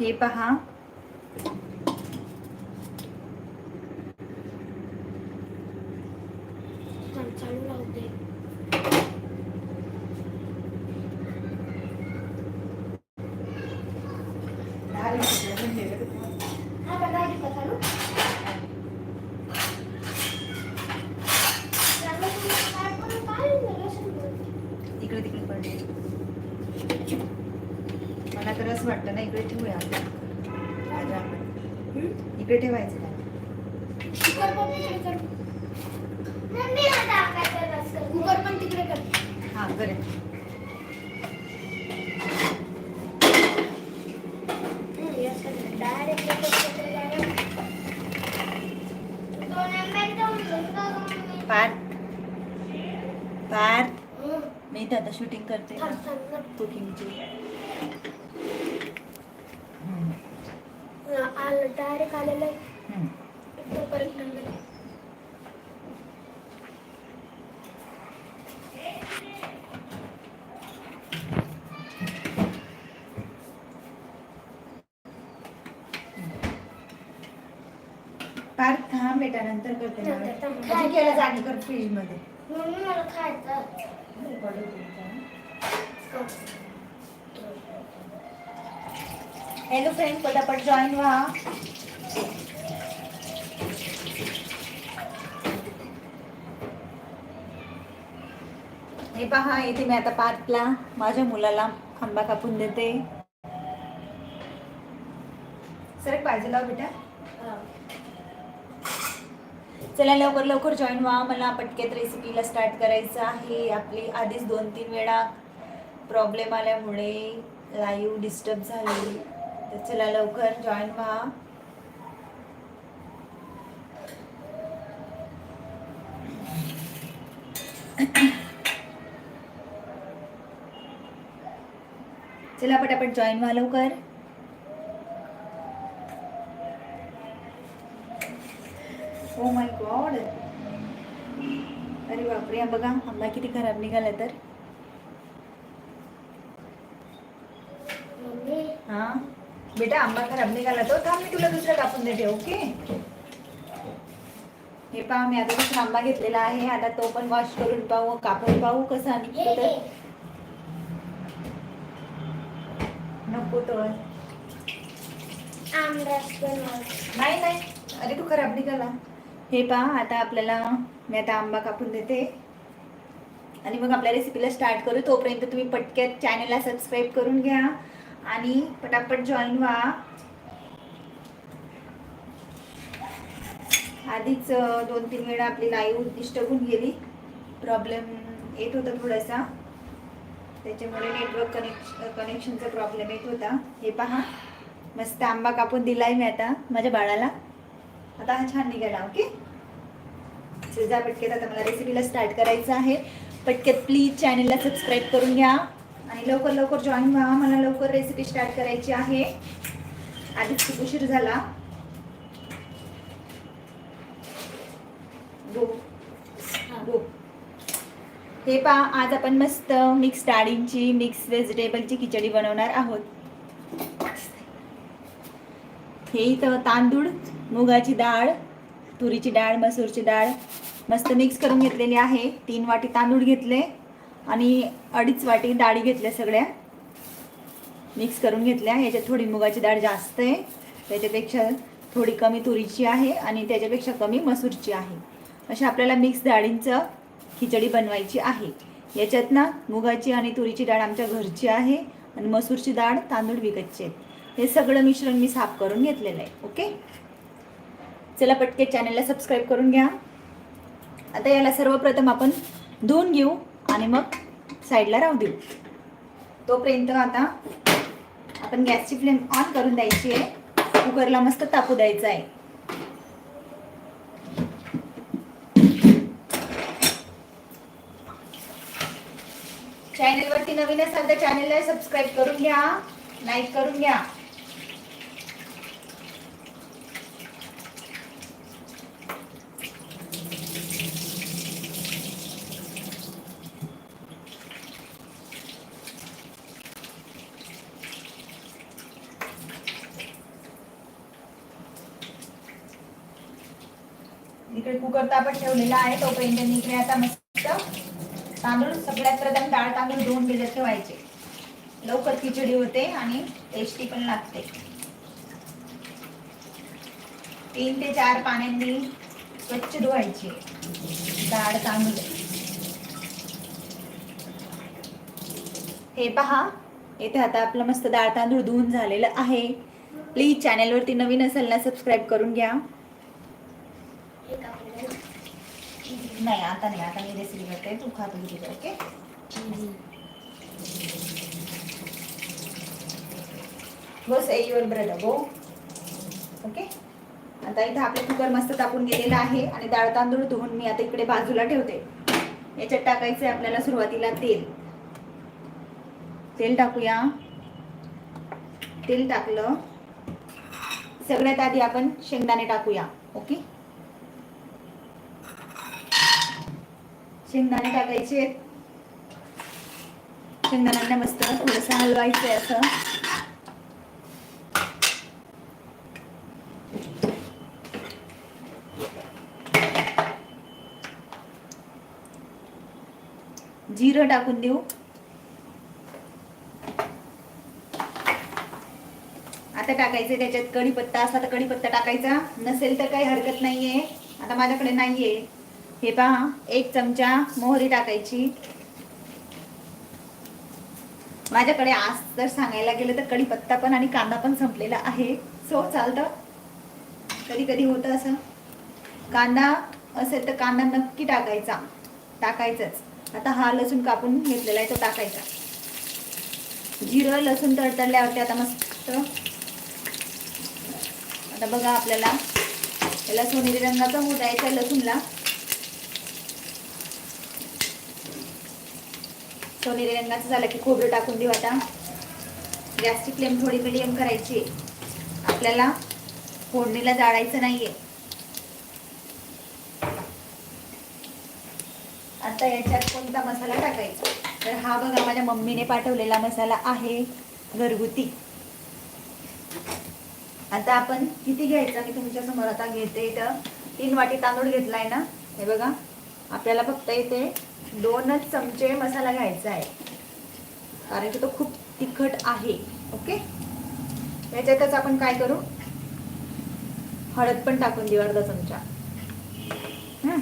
हे पहा थांब, चालू लावते हा का गाडी का चालू चालू तुम्ही काय पण काय नाही लसूण इकडे तिकडे पडले मला तर असं वाटतं ना इकडे ठेवूया राजा आपण. हम्म? इकडे ठेवायचं का कुकर पण तिकडे कर कुकर पण तिकडे कर हा करेल हम्म, या सगळं direct एकच पत्र direct. पार पार हम्म, मी तर आता शूटिंग करते. कुकिंगची आलं डायरेक्ट आलेलं आहे. तोपर्यंत नंतर. पार थांब बेटा नंतर करते. भाजी केलं जागी कर फ्रीजमध्ये मला खायचं हॅलो फ्रेंड पटापट जॉईन व्हा. हे पहा इथे मी आता पार्कला माझ्या मुलाला आंबा कापून देते. सर पाहिजे लाव हो बेटा. चला लवकर लवकर जॉईन व्हा. मला पटक्यात रेसिपीला स्टार्ट करायचं आहे. आपली आधीच दोन तीन वेळा प्रॉब्लेम आल्यामुळे लाईव्ह डिस्टर्ब झाली. तर चला लवकर जॉईन व्हा. चला पटापट जॉईन व्हा लवकर. ओ माय गॉड अरे बापरे बघा आंबा किती खराब निघाला तर. हा? बेटा आंबा खराब निघाला तो. थांब मी तुला दुसरा कापून देते ओके? हे पहा मी आता दुसरा आंबा घेतलेला आहे. आता तो पण वॉश करून पाहू कापून पाहू कसा निघतो. तर. नको तो. नाही नाही. अरे तू खराब निघाला. हे पहा आता आपल्याला मी आता आंबा कापून देते. आणि मग आपल्या रेसिपीला स्टार्ट करू. तोपर्यंत तुम्ही पटक्यात चॅनलला सबस्क्राईब करून घ्या आणि पटापट जॉईन व्हा. आधीच दोन तीन वेळा आपली लाईव्ह डिस्टर्ब होऊन गेली. प्रॉब्लेम येत होता थोडासा. त्याच्यामुळे नेटवर्क कनेक्श कनेक्शनचा प्रॉब्लेम येत होता. हे पहा. मस्त आंबा कापून दिलाय मी आता माझ्या बाळाला. आता हा छान निघाला ओके? चल जा आता मला रेसिपीला स्टार्ट करायचं आहे. पटक्यात प्लीज चॅनलला सबस्क्राईब करून घ्या. आणि लवकर लवकर जॉईन व्हा. मला लवकर रेसिपी स्टार्ट करायची आहे. आधीच खूप उशीर झाला. गो. गो. हे पहा आज आपण मस्त मिक्स डाळींची मिक्स व्हेजिटेबलची खिचडी बनवणार आहोत. हे इथं तांदूळ मुगाची डाळ तुरीची डाळ मसूरची डाळ. मस्त मिक्स करून घेतलेली आहे. तीन वाटी तांदूळ घेतले आणि अडीच वाटी डाळी घेतल्या सगळ्या. मिक्स करून घेतल्या. याच्यात थोडी मुगाची डाळ जास्त आहे. त्याच्यापेक्षा थोडी कमी तुरीची आहे आणि त्याच्यापेक्षा कमी मसूरची आहे. अशा आपल्याला मिक्स डाळींचं खिचडी बनवायची आहे. याच्यात ना मुगाची आणि तुरीची डाळ आमच्या घरची आहे आणि मसूरची डाळ तांदूळ विकतची आहे. हे सगळं मिश्रण मी साफ करून घेतलेलं आहे ओके? चला पटके चॅनलला सबस्क्राईब करून घ्या. आता याला सर्वप्रथम आपण धुवून घेऊ आणि मग साईडला राहू देऊ. तोपर्यंत आता आपण गॅसची फ्लेम ऑन करून द्यायची आहे. कुकरला मस्त तापू द्यायचं आहे. चॅनलवरती नवीन असाल तर चॅनलला सबस्क्राईब करून घ्या लाईक करून घ्या इकडे कुकर तापत ठेवलेला आहे तोपर्यंत मी इकडे आता मस्त तांदूळ सगळ्यात प्रथम डाळ तांदूळ दोन भिजत ठेवायचे. लवकर खिचडी होते आणि टेस्टी पण लागते. तीन ते चार पाण्याने स्वच्छ धुवायचे डाळ तांदूळ. हे पहा इथे आता आपलं मस्त डाळ तांदूळ धुवून झालेलं आहे. प्लीज चॅनेलवरती नवीन असेल ना सबस्क्राईब करून घ्या. घ्या. नाही आता नाही आता मी रेसिपी करते तू खा तुझी ओके बस एवर ब्रेड गो ओके आता इथं आपलं कुकर मस्त तापून गेलेलं आहे आणि डाळ तांदूळ धुवून मी आता इकडे बाजूला ठेवते. याच्यात टाकायचं आहे आपल्याला सुरुवातीला तेल. तेल टाकूया. तेल टाकलं. सगळ्यात आधी आपण शेंगदाणे टाकूया. ओके शेंगदाणे टाकायचे. शेंगदाण्यांना मस्त थोडंसं हलवायचं आहे असं. जिरं टाकून देऊ. आता टाकायचे त्याच्यात कढीपत्ता असला तर कढीपत्ता टाकायचा. नसेल तर काही हरकत नाहीये. आता माझ्याकडे नाहीये. हे पहा एक चमचा मोहरी टाकायची. माझ्याकडे आज जर सांगायला गेलं तर कढीपत्ता पण आणि कांदा पण संपलेला आहे. सो चालतं? कधी कधी होतं असं? कांदा असेल तर कांदा नक्की टाकायचा. टाकायचाच. आता हा लसूण कापून घेतलेला आहे तो टाकायचा. जिरं लसूण तडतडल्यावरती आता मस्त आता बघा आपल्याला. लसूण रंगाचा होत द्यायचा लसूणला. सोनेरी रंगाचं झालं की खोबरं टाकून देऊ आता. गॅसची फ्लेम थोडी मिडियम करायची. आपल्याला फोडणीला जाळायचं नाहीये. आता याच्यात कोणता मसाला टाकायचा? तर हा बघा माझ्या मम्मीने पाठवलेला मसाला आहे घरगुती. आता आपण किती घ्यायचा मी तुमच्यासमोर आता घेते इथं. तीन वाटी तांदूळ घेतलाय ना? हे बघा आपल्याला फक्त इथे दोनच चमचे मसाला घ्यायचा आहे. कारण की तो खूप तिखट आहे ओके? याच्यातच आपण काय करू? हळद पण टाकून देऊ अर्धा चमचा. हम्म.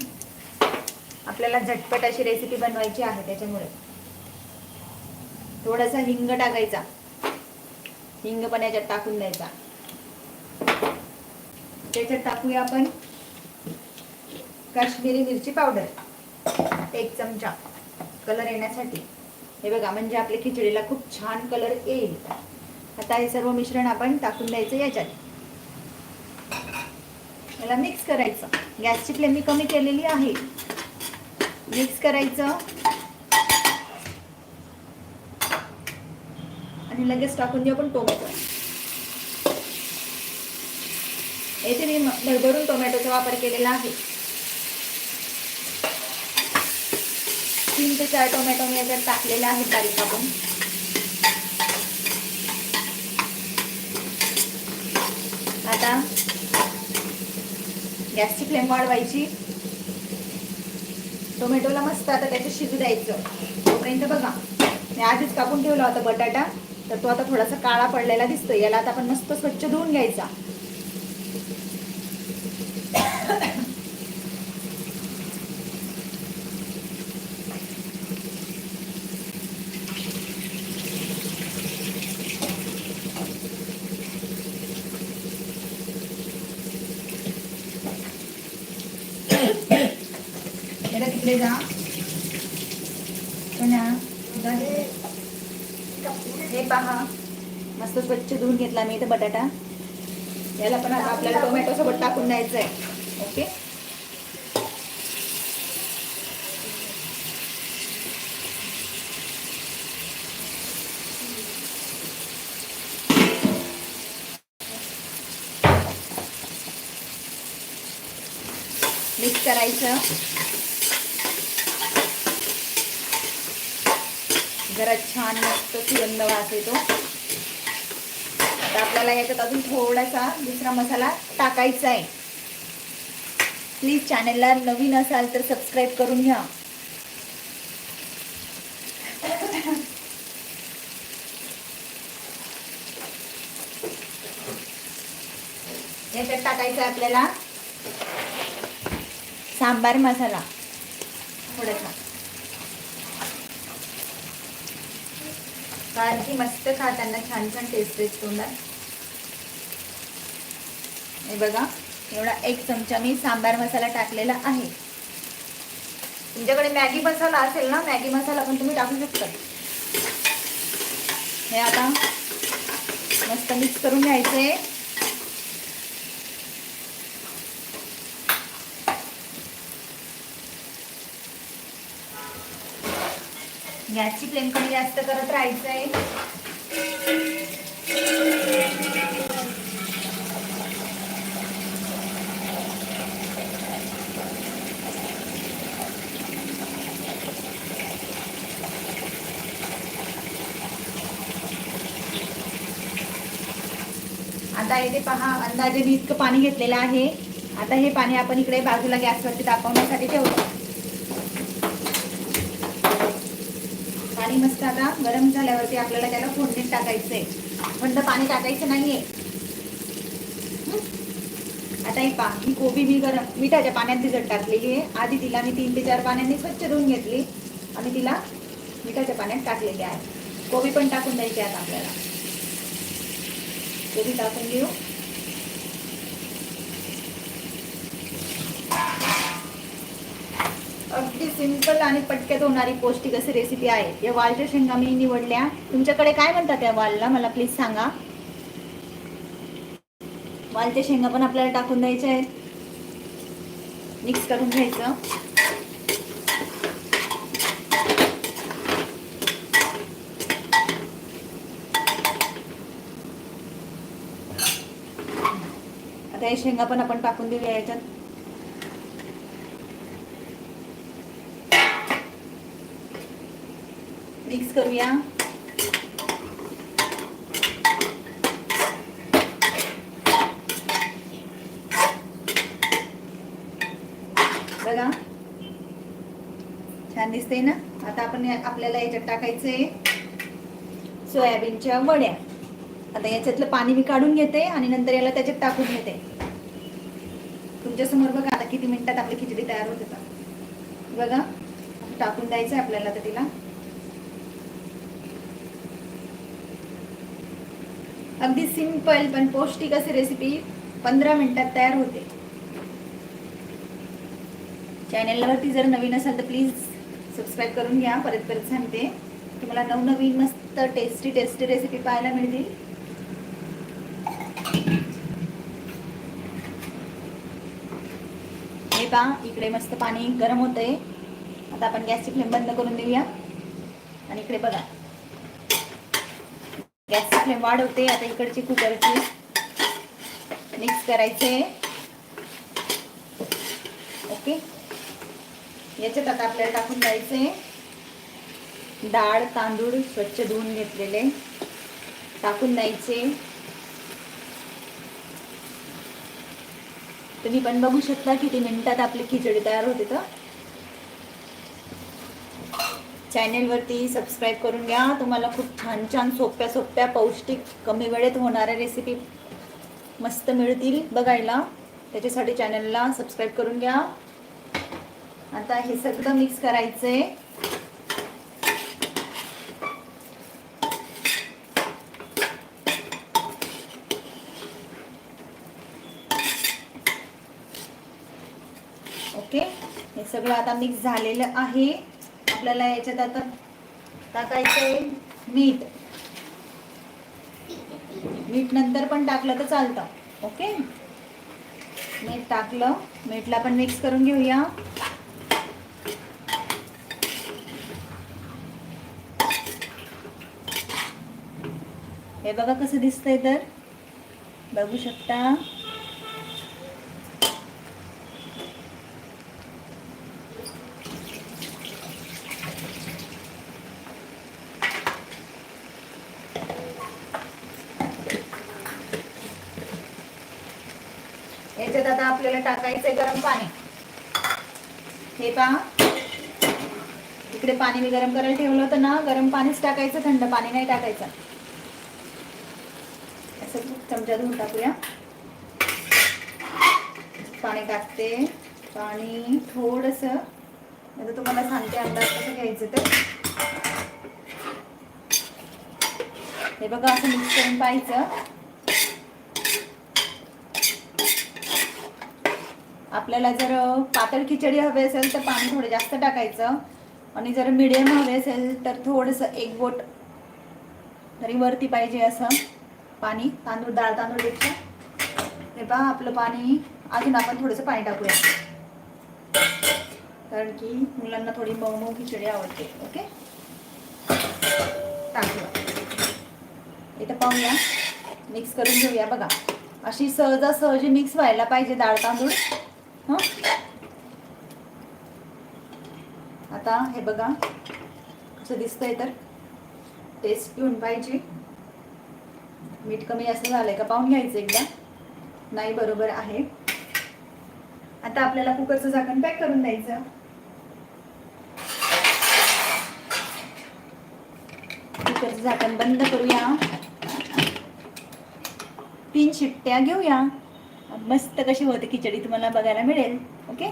आपल्याला झटपट अशी रेसिपी बनवायची आहे त्याच्यामुळे. थोडासा हिंग टाकायचा. हिंग पण याच्यात टाकून द्यायचा. त्याच्यात टाकूया आपण काश्मीरी मिरची पावडर. एक चमचा कलर येण्यासाठी. हे बघा म्हणजे आपल्या खिचडीला खूप छान कलर येईल. आता हे सर्व मिश्रण आपण टाकून द्यायचं याच्यात. याला मिक्स करायचं. गॅसची फ्लेम मी कमी केलेली आहे. मिक्स करायचं. आणि लगेच टाकून देऊ आपण टोमॅटो येथे मी भरभरून टोमॅटोचा वापर केलेला आहे. तीन ते चार टोमॅटो मी याच्यात टाकलेले आहेत बारीक कापून. आता गॅसची फ्लेम वाढवायची. टोमॅटोला मस्त आता त्याचं शिजू द्यायचं. तोपर्यंत बघा मी आधीच कापून ठेवला होता बटाटा तर तो आता थोडासा काळा पडलेला दिसतोय. याला आता आपण मस्त स्वच्छ धुवून घ्यायचा. जरा जा हे पहा. मस्त स्वच्छ धुवून घेतला मी इथं बटाटा. याला पण आता आपल्याला टोमॅटो सोबत टाकून द्यायचं आहे ओके मिक्स करायचं. जरा छान मस्त सुगंध वास येतो. आता आपल्याला याच्यात अजून थोडासा दुसरा मसाला टाकायचा आहे. प्लीज चॅनेलला नवीन असाल तर सबस्क्राईब करून घ्या. याच्यात टाकायचं आहे आपल्याला सांबार मसाला. थोडासा. कारण की मस्त खाताना छान छान टेस्ट येत तोंडात हे बघा एवढा एक चमचा मी सांबार मसाला टाकलेला आहे. तुमच्याकडे मॅगी मसाला असेल ना मॅगी मसाला पण तुम्ही टाकू शकता. हे आता मस्त मिक्स करून घ्यायचंय गॅसची फ्लेम कमी जास्त करत राहायचंय. आता इथे पहा अंदाजे मी इतकं पाणी घेतलेलं आहे. आता हे पाणी आपण इकडे बाजूला गॅसवरती तापवण्यासाठी ठेवतो. मस्त आता गरम झाल्यावरती आपल्याला त्याला फोडणीत टाकायचंय. थंड पाणी टाकायचं नाहीये. आता ही पा ही कोबी मी गरम मिठाच्या पाण्यात भिजत टाकलेली आहे. आधी तिला मी तीन ते चार पाण्याने स्वच्छ धुवून घेतली. आणि तिला मिठाच्या पाण्यात टाकलेली आहे. कोबी पण टाकून द्यायची आता आपल्याला. कोबी टाकून घेऊ. अगदी सिंपल आणि पटक्यात होणारी पौष्टिक अशी रेसिपी आहे. या वालच्या शेंगा मी निवडल्या. तुमच्याकडे काय म्हणतात त्या वालला? मला प्लीज सांगा. वालच्या शेंगा पण आपल्याला टाकून द्यायच्या आहेत. मिक्स करून घ्यायचं. आता हे शेंगा पण आपण टाकून देऊया याच्यात. मिक्स करूया. बघा. छान दिसते ना? आता आपण आपल्याला याच्यात टाकायचंय सोयाबीनच्या वड्या. आता याच्यातलं पाणी मी काढून घेते आणि नंतर याला त्याच्यात टाकून घेते. तुमच्यासमोर बघा आता किती मिनिटात आपली खिचडी तयार होते. बघा. टाकून द्यायचं आहे आपल्याला तर तिला. अगदी सिंपल पण पौष्टिक असे रेसिपी पंधरा मिनिटात तयार होते. चॅनेलवरती जर नवीन असाल तर प्लीज सबस्क्राईब करून घ्या. परत परत सांगते. तुम्हाला नवनवीन मस्त टेस्टी टेस्टी रेसिपी पाहायला मिळतील. हे पहा इकडे मस्त पाणी गरम होतंय. आता आपण गॅसची फ्लेम बंद करून देऊया. आणि इकडे बघा. गॅस फ्लेम वाढवते. आता इकडची कुकरची मिक्स करायचे. ओके. याच्यात आता आपल्याला टाकून द्यायचे. डाळ तांदूळ स्वच्छ धुवून घेतलेले. टाकून द्यायचे. तुम्ही पण बघू शकता किती मिनिटात आपली खिचडी तयार होते तर. चॅनेलवरती सबस्क्राईब करून घ्या. तुम्हाला खूप छान छान सोप्या सोप्या पौष्टिक कमी वेळेत होणाऱ्या रेसिपी मस्त मिळतील बघायला. त्याच्यासाठी चॅनलला सबस्क्राईब करून घ्या. आता हे सगळं मिक्स करायचंय. ओके हे सगळं आता मिक्स झालेलं आहे. आपल्याला याच्यात आता टाकायचंय मीठ. मीठ नंतर पण टाकलं तर चालतं. ओके? मीठ टाकलं. मीठला पण मिक्स करून घेऊया. हे बघा कसं दिसतंय तर. बघू शकता याच्यात आता आपल्याला टाकायचंय गरम पाणी. हे पहा. इकडे पाणी मी गरम करायला ठेवलं होतं ना गरम पाणीच टाकायचं थंड पाणी नाही टाकायचं. असं चमचा धुवून टाकूया. पाणी टाकते. पाणी थोडस आता तुम्हाला सांगते अंदाज कसं घ्यायचं तर. हे बघा असं मिक्स करून पाहायचं. आपल्याला जर पातळ खिचडी हवी असेल तर पाणी थोडं जास्त टाकायचं. आणि जर मिडियम हवे असेल तर थोडंसं एक बोट तरी वरती पाहिजे असं पाणी तांदूळ डाळ तांदूळपेक्षा. हे पहा आपलं पाणी अजून आपण थोडंसं पाणी टाकूया. कारण की मुलांना थोडी मऊ मऊ खिचडी आवडते ओके? टाकूया. इथं पाहूया. मिक्स करून घेऊया बघा. अशी सहजासहजी मिक्स व्हायला पाहिजे डाळ तांदूळ. हं? आता हे बघा कसं दिसतंय तर. टेस्ट घेऊन पाहिजे. मीठ कमी जास्त झालंय का? पाहून घ्यायचं एकदा. नाही बरोबर आहे. आता आपल्याला कुकरचं झाकण पॅक करून द्यायचं. कुकरचं झाकण बंद करूया. तीन शिट्ट्या घेऊया. मस्त कशी होते खिचडी तुम्हाला बघायला मिळेल ओके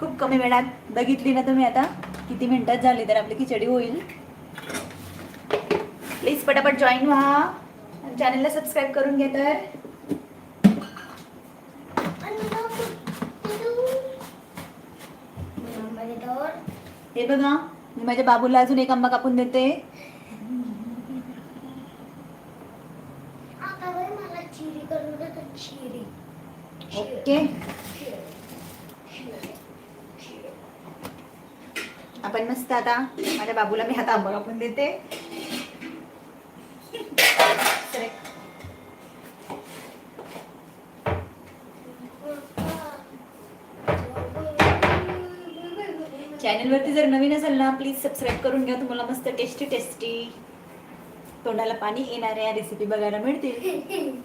खूप कमी वेळात बघितली ना तुम्ही आता किती मिनिटात झाली तर आपली खिचडी होईल. प्लीज पटापट जॉईन व्हा चॅनलला सबस्क्राईब करून घे तर. हे बघा मी माझ्या बाबूला अजून एक आंबा कापून देते आता बाई मला चिरी करून दे तर चिरी ओके. आपण मस्त आता माझ्या बाबूला मी हात आंबा पण देते. चॅनलवरती जर नवीन असेल ना प्लीज सबस्क्राईब करून घ्या. तुम्हाला मस्त टेस्टी टेस्टी तोंडाला पाणी येणाऱ्या रेसिपी बघायला मिळतील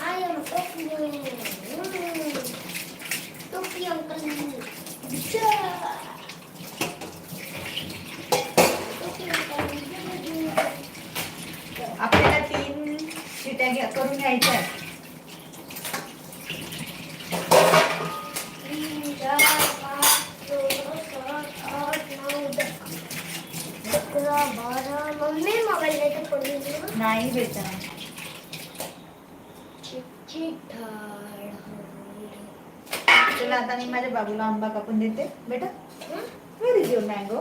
I am opening. Topi uncle. Topi uncle. आपल्याला तीन शिट्या घ्या करून घ्यायच्या आहेत. तीन, चार, पाच, सहा, सात, आठ, नऊ, दहा. अकरा, बारा. मम्मी मोबाईल नाही तर पडून गेला. नाही बेटा चला आता मी माझ्या बाबूला आंबा कापून देते. बेटा where is your mango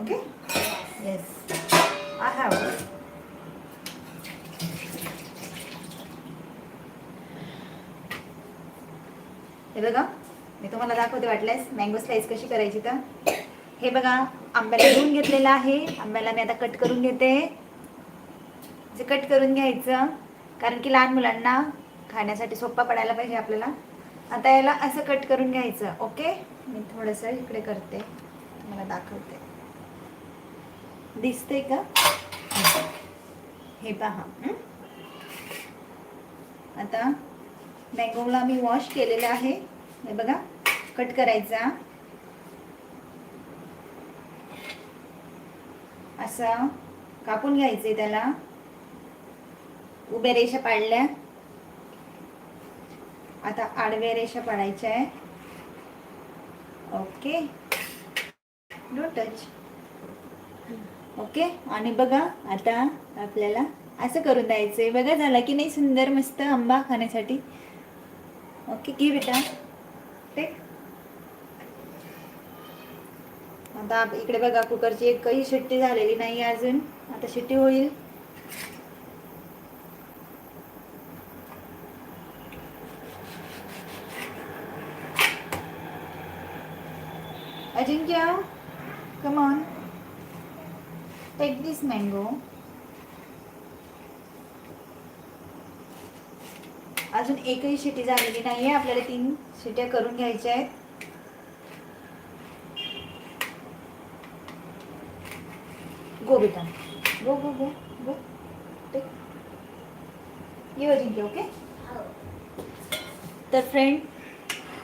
okay yes I have हे बघा मी तुम्हाला दाखवते वाटल्यास मँगो स्लाइस कशी करायची तर. हे बघा आंब्याला धुवून घेतलेलं आहे. आंब्याला मी आता कट करून घेते. जे कट करून घ्यायचं कारण की लहान मुलांना खाण्यासाठी सोपा पडायला पाहिजे आपल्याला. आता याला असं कट करून घ्यायचं ओके मी थोडंसं इकडे करते. तुम्हाला दाखवते. दिसते का? हे पहा आता मँगोला मी वॉश केलेलं आहे. हे बघा कट करायचा. असं कापून घ्यायचे त्याला. उभ्या रेषा पाडल्या. आता आडव्या रेषा पाडायच्या आहे ओके. No touch okay. आणि बघा आता आपल्याला असं करून द्यायचंय. बघा झाला की नाही सुंदर मस्त आंबा खाण्यासाठी. ओके घे बेटा. टेक आता इकडे बघा कुकरची एकही शिट्टी झालेली नाही अजून. आता शिट्टी होईल. Ajinkya come on take this mango अजून एकही शिटी झालेली नाही आहे आपल्याला तीन शिट्या करून घ्यायच्या आहेत. गो बेटा. गो गो गो गो. ये ओके? तर फ्रेंड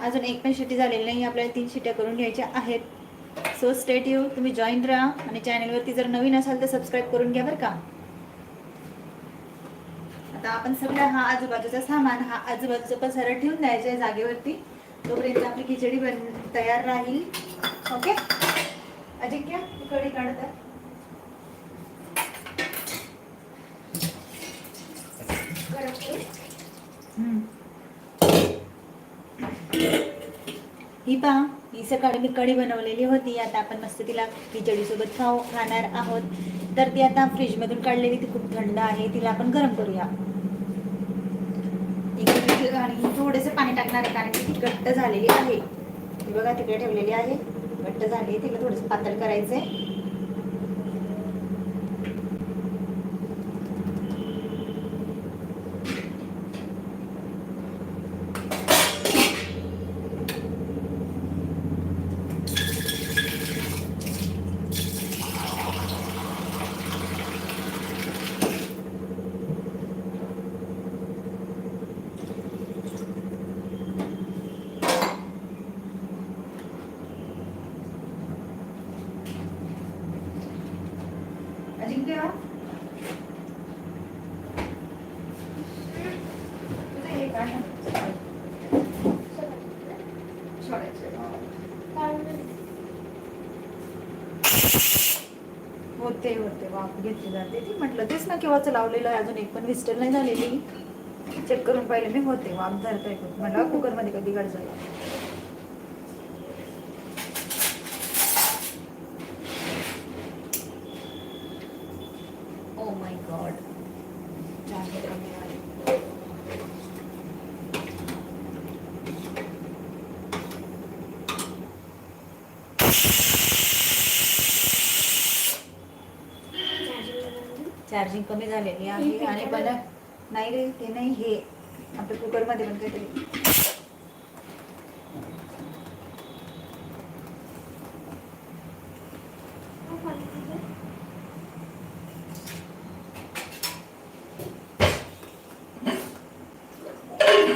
अजून एक पण शिटी झालेली नाही. आपल्याला तीन शिट्या करून घ्यायच्या आहेत. सो स्टेट यू तुम्ही जॉईन राहा आणि चॅनलवरती जर नवीन असाल तर सबस्क्राईब करून घ्या बरं का. आता आपण सगळं हा आजूबाजूचा सामान हा आजूबाजूचा पसारा ठेवून द्यायचा आहे जागेवरती. तोपर्यंत आपली खिचडी बन तयार राहील. ओके? अजिंक्य तू काढतात ही पहा ही सकाळी मी कढी बनवलेली होती. आता आपण मस्त तिला खिचडी सोबत खाऊ खाणार आहोत. तर ती आता फ्रीज मधून काढलेली ती खूप थंड आहे. तिला आपण गरम करूया. आणि थोडेसे पाणी टाकणार आहे कारण की ती घट्ट झालेली आहे. बघा तिकडे ठेवलेली आहे. घट्ट झाली तिला थोडंसं पातळ करायचंय. आहे तुझं हे होते होते. वाफ घेतली जाते ती. म्हटलं तेच ना केव्हाच लावलेलं आहे. अजून एक पण विस्टल नाही झालेली. चेक करून पाहिले मी. होते. वाफ धरता येतो मला कुकरमध्ये कधी गड झालं ओ माय गॉड चार्जिंग कमी झालेली आहे आणि पण नाही रे ते नाही हे. आपल्या कुकरमध्ये पण काहीतरी.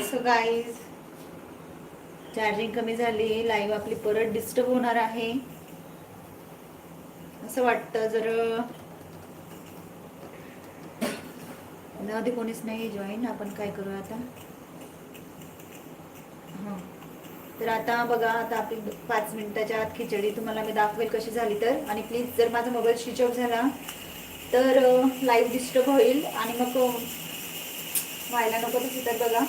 सो गाईज चार्जिंग कमी झाली लाईव्ह आपली परत डिस्टर्ब होणार आहे. असं वाटतं जर. आधी कोणीच नाही जॉईन आपण काय करू आता? हां. तर आता बघा आता आपली पाच मिनिटाच्या आत खिचडी तुम्हाला मी दाखवेल कशी झाली तर. आणि प्लीज जर माझा मोबाईल स्विच ऑफ झाला तर लाईव्ह डिस्टर्ब होईल. आणि मग व्हायला नको तसं तर बघा.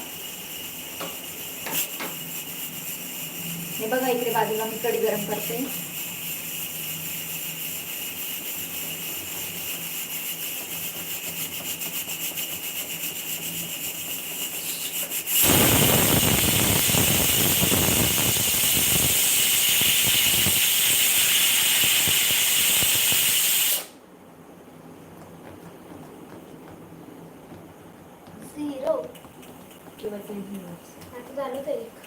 हे बघा इकडे बाजूला मी कढी गरम करते झिरो किंवा ते दिवस. आता झालं तर एक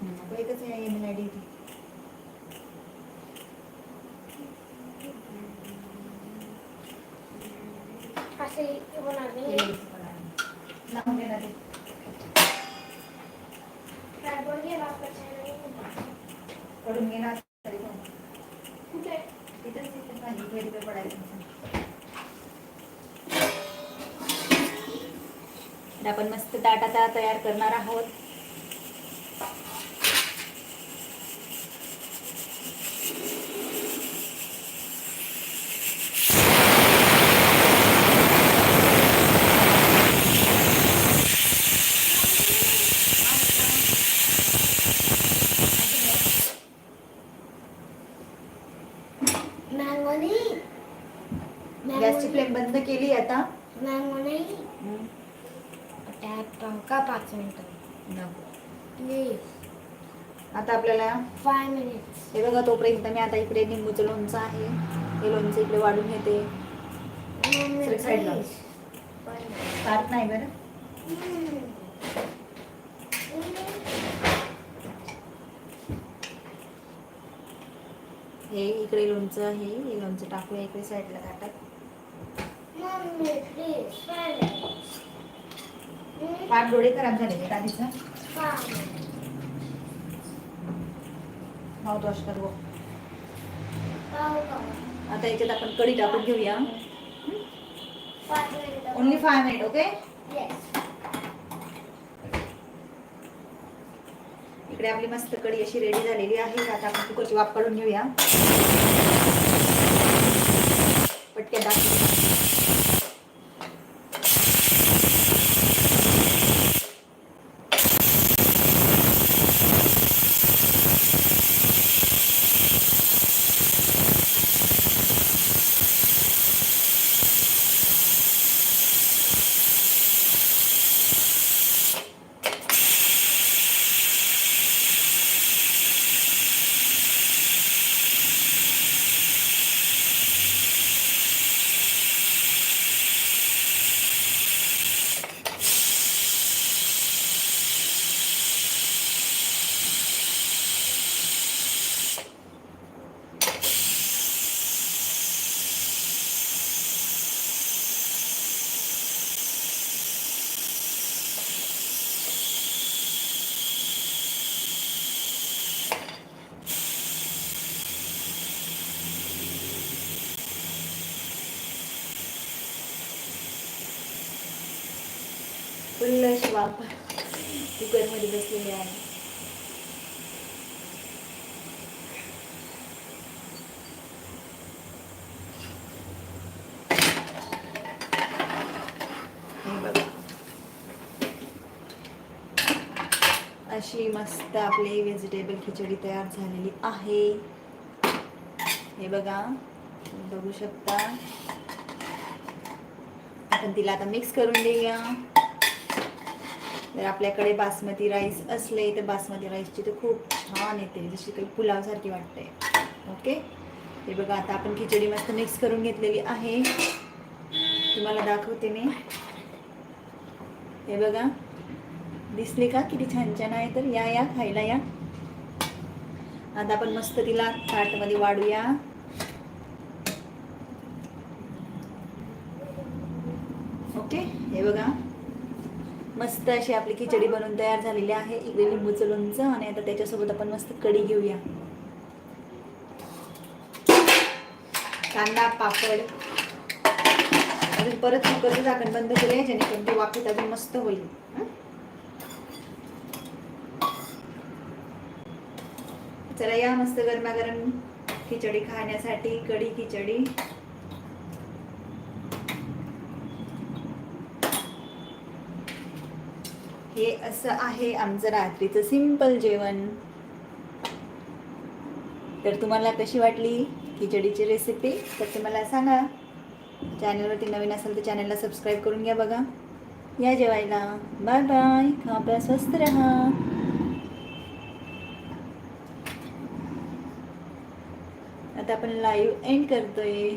हम्म, एकच आहे ईमेल आय डी असे होणार नाही लावून दे ना ते. ट्रायपॉड घे वापरायचा नाही. करून घे ना तरी पण. कुठे तिथंच तिथं भाजी इकडे तिकडे पडायचं तर आपण मस्त ताट आता तयार करणार आहोत मँगो नाही गॅसची फ्लेम बंद केली आता मँगो नाही टॅप का पाच मिनिटं नको. प्लीज आता आपल्याला फाय मिनिट्स हे बघा तोपर्यंत मी आता इकडे निंबूचं लोणचं आहे हे लोणचं इकडे वाढून घेते. नाही बरं. हे इकडे लोणचं हे हे लोणचं टाकूया इकडे साईडला प्लीज पाठ डोळे खराब झाले का आधीचा. वॉश कर गो. आता याच्यात आपण कढी टाकून घेऊया. ओनली फाय मिनिट ओके इकडे आपली मस्त कढी अशी रेडी झालेली आहे. आता आपण कुकरची वाफ काढून घेऊया. पटक्या दाखवूया अशी मस्त आपली व्हेजिटेबल खिचडी तयार झालेली आहे. हे बघा तुम्ही बघू शकता. आपण तिला आता मिक्स करून देऊया. जर आपल्याकडे बासमती राईस असले तर बासमती राईसची तर खूप छान येते. जशी काही पुलावसारखी वाटते. ओके हे बघा आता आपण खिचडी मस्त मिक्स करून घेतलेली आहे. तुम्हाला दाखवते मी. हे बघा. दिसली का? किती छान छान आहे. तर या या खायला या. आता आपण मस्त तिला ताटमध्ये वाढूया. ओके हे बघा. मस्त अशी आपली खिचडी बनवून तयार झालेली आहे. इकडे लिंबूचं लोणचं आणि आता त्याच्यासोबत आपण मस्त कढी घेऊया. कांदा पापड. अजून परत कुकरचं झाकण बंद करूया जेणेकरून ते वाफेत अजून मस्त होईल. चला या मस्त गरमागरम खिचडी खाण्यासाठी कढी खिचडी. हे असं आहे आमचं रात्रीचं सिंपल जेवण. तर तुम्हाला कशी वाटली खिचडीची रेसिपी तर ते मला सांगा. चॅनलवरती नवीन असेल तर चॅनलला सबस्क्राईब करून घ्या बघा. या जेवायला. बाय बाय खा स्वस्त राहा. आता आपण लाईव्ह एंड करतोय.